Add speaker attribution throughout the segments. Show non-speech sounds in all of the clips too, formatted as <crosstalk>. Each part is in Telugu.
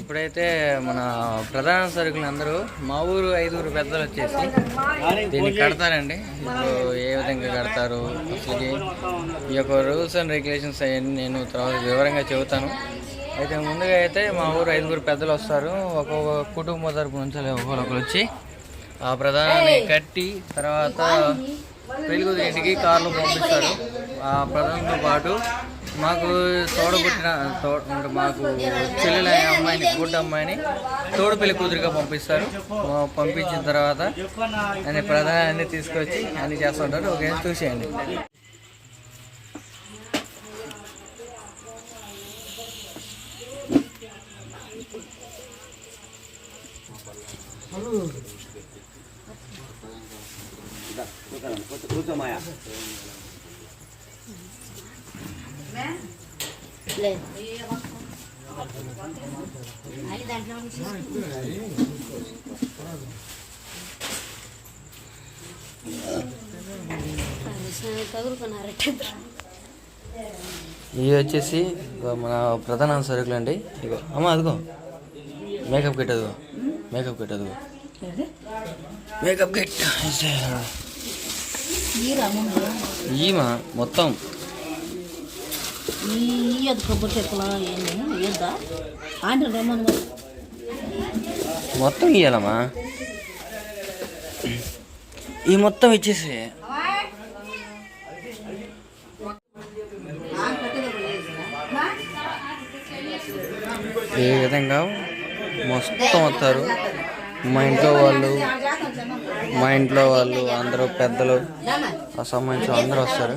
Speaker 1: ఇప్పుడైతే మన ప్రధాన సరుకులు అందరూ మా ఊరు ఐదుగురు పెద్దలు వచ్చేసి దీన్ని కడతారండి. ఇప్పుడు ఏ విధంగా కడతారు? అసలుకి ఈ యొక్క రూల్స్ అండ్ రెగ్యులేషన్స్ అవన్నీ నేను తర్వాత వివరంగా చెబుతాను. అయితే ముందుగా అయితే మా ఊరు ఐదుగురు పెద్దలు వస్తారు. ఒక్కొక్క కుటుంబ తరపు నుంచి ఒకరొకరు వచ్చి ఆ ప్రధానాన్ని కట్టి తర్వాత పెళ్ళి ఇంటికి కార్లు పంపిస్తారు. ఆ ప్రధానంతో పాటు మాకు తోడబుట్టిన తో మాకు చెల్లెల అమ్మాయిని గుడ్డ అమ్మాయిని తోడు పెళ్ళి కూతురుగా పంపిస్తారు. పంపించిన తర్వాత అన్ని ప్రధానాన్ని తీసుకొచ్చి అన్ని చేస్తుంటారు ఓకే చూసేయండి.
Speaker 2: కూర్చోమాయా అది దాంట్లో నుంచి తగులుకున్నారట
Speaker 1: ఇవి వచ్చేసి మన ప్రధాన సరుకులు అండి. ఇగో అమ్మ అదిగో. మేకప్ కిట్ అదిగో. మేకప్ కిట్ అదిగో. మేకప్ కిట్ ఈమా మొత్తం.
Speaker 2: ఇయ్యదు కొబ్బరి చెప్పులు ఏంది? ఇయ్యద్దా ఆంటీ రమ్మను
Speaker 1: మొత్తం ఇయ్యాలమ్మా. ఈ మొత్తం ఇచ్చేసి. ఏ విధంగా మొత్తం వస్తారు? మా ఇంట్లో వాళ్ళు మా ఇంట్లో వాళ్ళు అందరూ పెద్దలు ఆ సంబంధించిన అందరూ వస్తారు.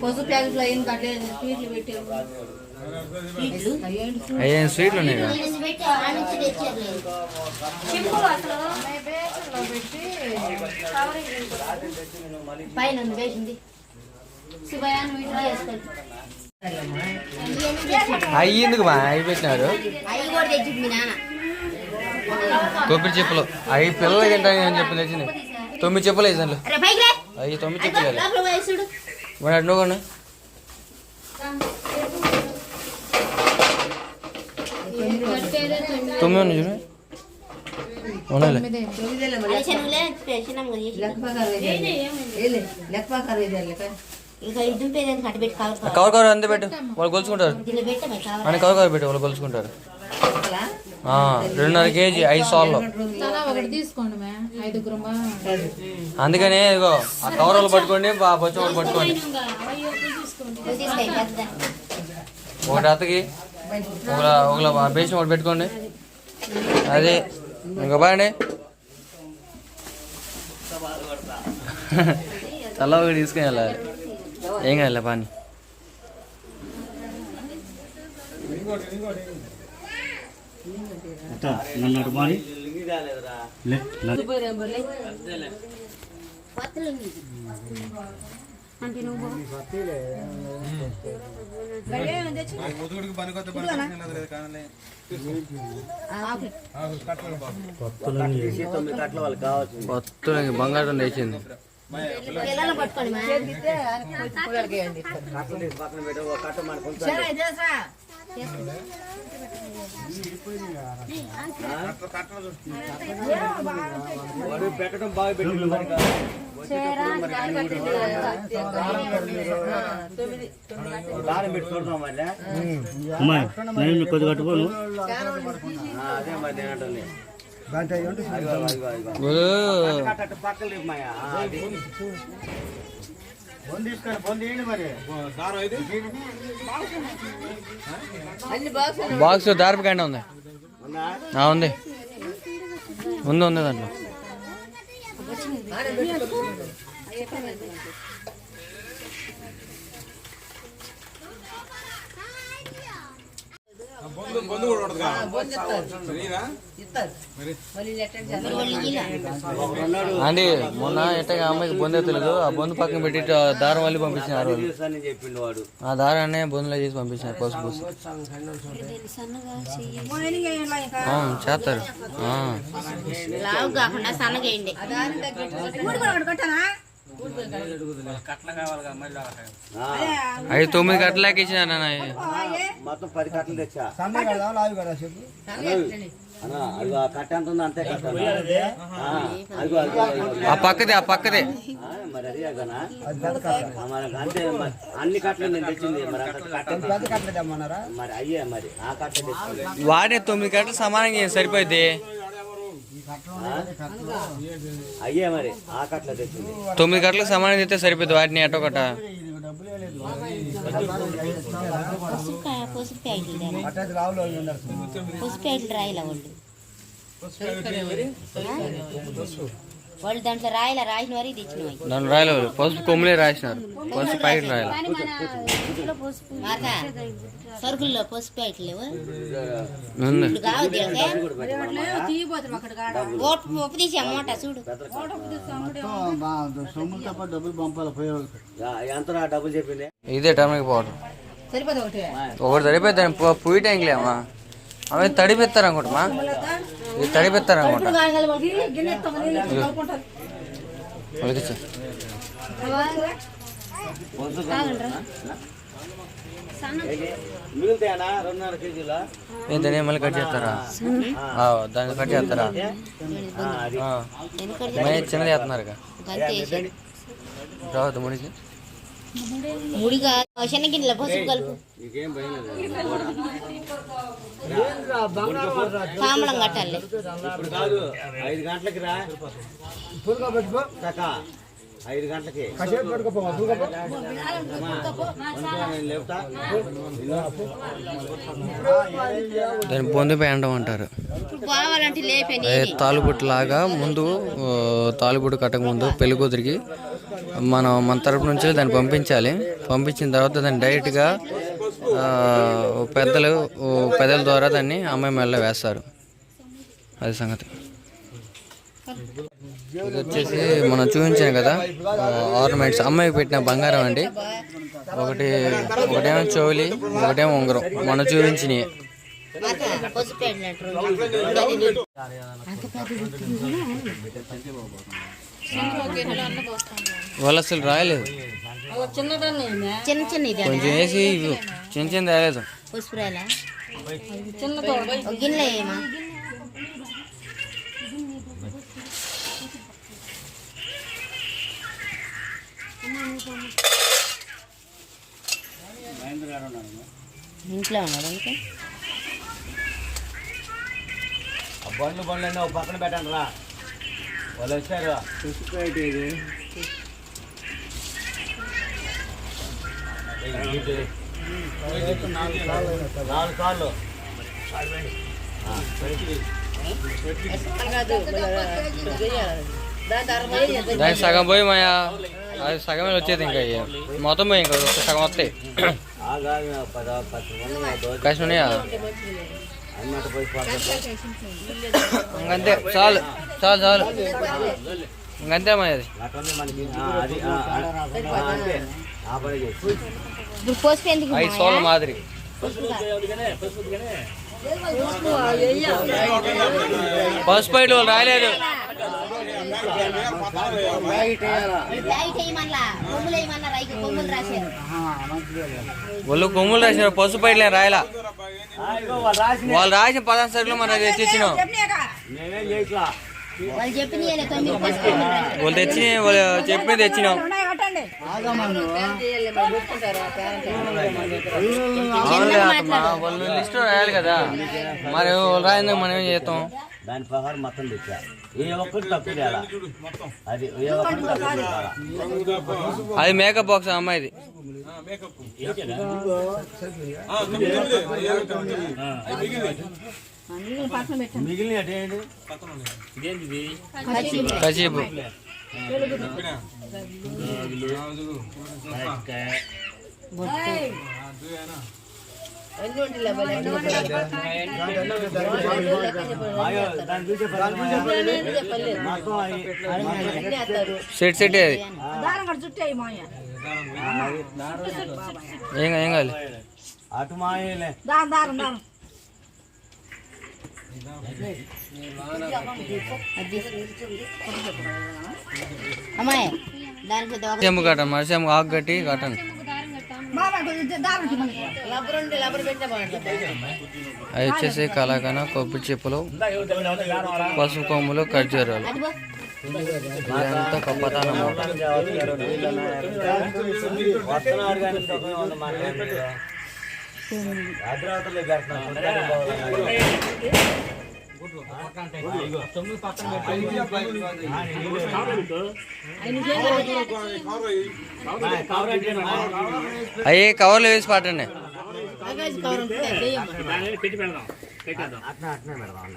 Speaker 2: పసుపు ప్యాకెట్లో స్వీట్లు పెట్టారు
Speaker 1: అయ్యే స్వీట్లు ఉన్నాయి?
Speaker 2: పైన వేసింది
Speaker 1: అయ్యి ఎందుకు బా అవి పెట్టినారు?
Speaker 2: మీ
Speaker 1: కొబ్బరి చెప్పులు. అవి పిల్లలు తింటాను అని చెప్పి తెచ్చింది. తొమ్మిది చెప్పులు
Speaker 2: పైకి రా.
Speaker 1: అవి తొమ్మిది చెప్పులు మరి అటు నువ్వు కొను. తొమ్మిది ఉన్నాయి చూడు.
Speaker 2: కవర్
Speaker 1: కవర్ అంతే పెట్టు. వాళ్ళు కొలుచుకుంటారు.
Speaker 2: కవర్.
Speaker 1: అని కవర్ కవర్ పెట్టు వాళ్ళు కొలుచుకుంటారు. రెండున్నర కేజీ ఐదు సార్లు. అందుకనే ఇదిగో ఆ కవర్ వాళ్ళు పట్టుకోండి బొచ్చ పట్టుకోండి. ఒకటి అత్తకి ఒకలా ఒకలా బేసిన ఒకటి పెట్టుకోండి. అదే ఇంకా బాగానే. తల ఒకటి తీసుకుని వెళ్ళాలి ఏం కాదు పాని.
Speaker 3: నన్ను
Speaker 2: నువ్వు
Speaker 1: మొత్తం బంగారం
Speaker 2: పట్టుకోండి మా
Speaker 3: పెట్టడం బాగా కాదు. దారం పెట్టి మళ్ళీ. నేను కొద్ది కట్టుకోను. అదే మరి నేను అటు.
Speaker 1: బాక్స్ దారిపకండి ఉంది.
Speaker 3: ఉందా?
Speaker 1: ఆ, ఉంది. ఉంది ఉంది దాంట్లో. అండి మొన్న ఎట్టగా అమ్మాయికి బొందే తెలియదు ఆ బొందు పక్కన పెట్టి దారం వల్లి పంపించినారు ఆ దారాన్ని బొందులో చేసి పంపించినారు పసుపు పూసి. ఆ, చేస్తారు. అవి తొమ్మిది గంటలకి ఇచ్చిన
Speaker 3: మొత్తం పది కట్టలు తెచ్చా?
Speaker 4: సన్న కదా లావు కదా చెప్పు.
Speaker 3: అన్నా అదిగో ఆ కట్ట ఎంత ఉందో అంతే కట్ట ఆ,
Speaker 1: పక్కదే ఆ పక్కదే.
Speaker 3: మరి అది అదనా మరి అంతే మరి అన్ని కట్టలు నేను తెచ్చింది మరి
Speaker 4: కట్టలు
Speaker 3: అయ్యే మరి ఆ కట్ట
Speaker 1: వాడిని తొమ్మిది గంటలు సమానంగా చేయండి సరిపోద్ది
Speaker 3: అయ్యే మరి ఆ కట్ల తెచ్చింది.
Speaker 1: తొమ్మిది గంటలకు సమానం చేస్తే సరిపోద్ది వాటిని
Speaker 5: పసుకాయ పసుపు ప్యాకెట్లు పసుపు రాయిలా వాళ్ళు వాళ్ళు దాంట్లో రాయిలా? రాసిన వారికి తెచ్చినవి
Speaker 1: దాని రాయలేదు పసుపు కొమ్ములే రాసినారు. పసుపు ప్యాకెట్ రాయాలి?
Speaker 5: సరుకుల్లో పసుపు ప్యాకెట్లు ఉప్పు తీసి అమ్మట చూడు
Speaker 4: సొమ్ములతో పాటు డబ్బులు పంపాలి పోయేవాళ్ళకి
Speaker 3: ఎంత డబ్బులు చెప్పింది
Speaker 1: ఇదే టర్మిక్ పౌడర్
Speaker 2: సరిపోదు ఒకటి.
Speaker 1: ఒకటి తడిపోతాను పుయ్యి ట్యాంక్లే అమ్మా అవి తడిపెత్తారు అనుకుంటా ఇది
Speaker 3: మిగులుతాయనా? రెండున్నర కేజీలా?
Speaker 1: ఏంటనే మళ్ళీ కట్ చేస్తారా? ఆ, దాన్ని కట్ చేస్తారా? మరి చిన్నది చేస్తున్నారు. రావద్దు ముడికి
Speaker 5: ముడిగా శనగిన్నెల పసుపు కలుపు. కట్టాలి.
Speaker 3: ఇప్పుడు కాదు ఐదు గంటలకి రా. ఐదు గంటలకి.
Speaker 4: కాసేపు
Speaker 1: దాన్ని పొంది పేండం అంటారు. తాలుబుట్టు లాగా ముందు తాలుబుట్టు కట్టక ముందు పెళ్ళి కూతురికి మనం మన తరపు నుంచి దాన్ని పంపించాలి. పంపించిన తర్వాత దాన్ని డైరెక్ట్గా పెద్దలు పెద్దల ద్వారా దాన్ని అమ్మాయి మెల్ల వేస్తారు. అది సంగతి. ఇది వచ్చేసి మనం చూపించాం కదా ఆర్నమెంట్స్. అమ్మాయికి పెట్టిన బంగారం అండి. ఒకటి ఒకటేమో చోలి ఒకటేమో ఉంగరం. మనం చూపించినవి వాళ్ళు అసలు రాయలేదు. కొంచెం వేసి. చిన్న చిన్న రాయలేదు
Speaker 5: పసుపు రాయలా గిన్నె ఏమా? ఇంట్లో ఉన్నాడు అందుకే
Speaker 3: ఆ బండ్లు బండ్లు అన్నీ ఒక పక్కన పెట్టండి రా. వాళ్ళు వచ్చారు. నాలుగు సార్లు
Speaker 1: దానికి సగం పోయి మాయా. అది సగమే వచ్చేది ఇంకా ఇక. మొత్తం పోయి ఇంకా ఒక సగం వస్తాయి
Speaker 3: ఆగా పద పది మంది దోశ
Speaker 1: కష్టం ఉన్నాయా
Speaker 3: అన్నట్టు పోయి పోతుంది.
Speaker 1: ఇంకంతే. చాలు. చాలు చాలు. ఇంకంతే మా అది. ఐదు సోళ్ళ మాదిరి. పసుపు ఇటు వాళ్ళు
Speaker 5: రాశారు.
Speaker 1: వాళ్ళు కొమ్ములు రాసిన పసుపు ఇట్లే రాయలా.
Speaker 3: వాళ్ళు రాసిన
Speaker 1: పదార్థ సరుకులు మనం తెచ్చిచ్చినాం.
Speaker 5: వాళ్ళు
Speaker 1: తెచ్చి వాళ్ళు చెప్పి తెచ్చినాం. వాళ్ళు లిస్ట్ రాయాలి కదా. మరి వాళ్ళు రాయింది మనం ఏం చేస్తాం?
Speaker 3: దాని ప్రకారం మొత్తం తెచ్చా ఏ ఒక్కటి తప్పు అది ఏ ఒక్కటి
Speaker 1: అది మేకప్ బాక్స్ అమ్మాయిది.
Speaker 3: మిగిలిన ఏంటి
Speaker 1: కచీపు
Speaker 3: అయ్యో దాని చూసే ప్రకారం మొత్తం అయి-
Speaker 1: సెట్ సెట్ అది.
Speaker 2: దారం కూడా చుట్టే మాయ.
Speaker 1: ఏం కా- ఏం కావాలి?
Speaker 3: అటు మాయలే.
Speaker 2: దారం దారం దారం.
Speaker 5: అమ్మాయి దానికి
Speaker 1: ఆకు కట్టి కట్టండి అవి వచ్చేసి కలాకన కొబ్బరి చెప్పులు పసుపు కొమ్ములు ఖర్జూరాలు. ఇదంతా గొప్పతనం అన్నమాట. అయ్యే కవర్లు వేసి పాటండి
Speaker 2: లగేజ్ కవర్ ఉంటుంది దెయ్యం.
Speaker 3: అట్లా అట్నే పెడదాం అన్న.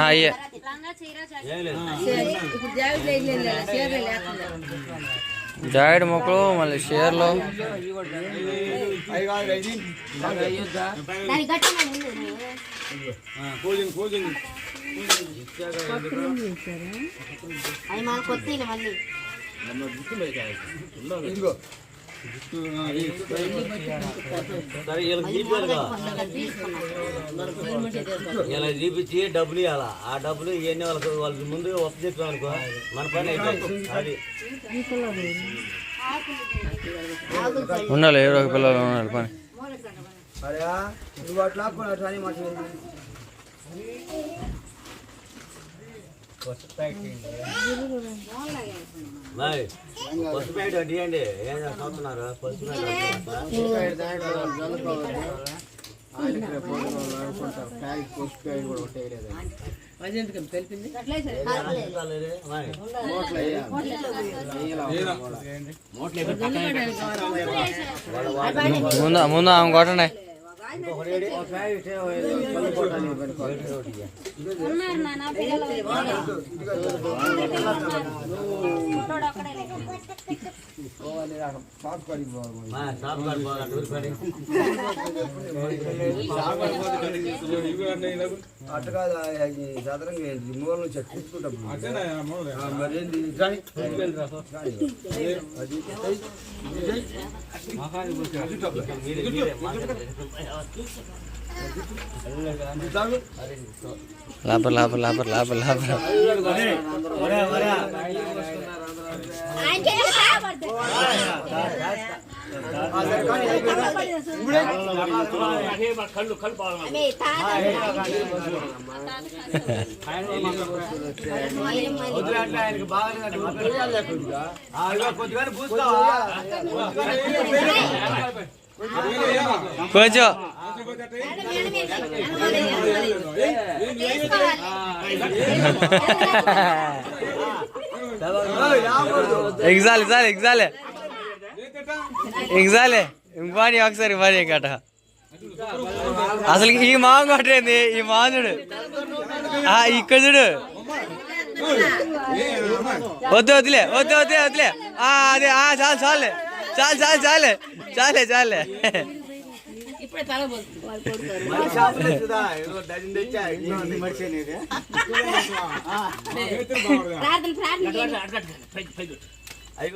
Speaker 1: అయ్యే
Speaker 2: చీర లేకుండా
Speaker 1: జాయిడ్ మొక్కలు మళ్ళీ షేర్లు
Speaker 4: అవి
Speaker 5: మన కొత్త మళ్ళీ
Speaker 4: ఇదిగో
Speaker 3: ఇలా చూపించి డబ్బులు ఇవ్వాలా ఆ డబ్బులు ఇవన్నీ వాళ్ళకి వాళ్ళకి ముందు ఒప్ప చెప్పాం అనుకో మన పని అది.
Speaker 1: ఉండాలి ఏదో ఒక పిల్లలు ఉండాలి పని.
Speaker 4: అరే నువ్వు అట్లా కొన్ని అట్లా అని
Speaker 3: ఏం చదువుతున్నారు?
Speaker 1: ముందు ముందు ఆమె కొట్టండి.
Speaker 4: అట్ట కాదు సాధారణంగా ఏంటి మూల నుంచి అట్ట తీసుకుంటాం ఆ, మరి ఏంది? రాని. రాని. అది
Speaker 3: మీరే మీరే మాట్లాడండి.
Speaker 4: తాగు.
Speaker 1: లాపర్ లాపర్ లాపర్ <laughs> <laughs> కూర్చో. Exalt exalt ఎగ్జాలే. ఎగ్జాలే. ఇంకోని ఒకసారి ఇవ్వాలి గట అసలు ఈ మామ కొట్టేంది ఈ మానుడు ఆ చూడు. వద్దు వద్దులే వద్దు వద్దులే వద్దులే. అదే చాలు చాలులే. చాలు చాలు చాలే చాలే చాలే
Speaker 2: ఇప్పుడే తల.
Speaker 5: ప్రార్థన ప్రార్థన.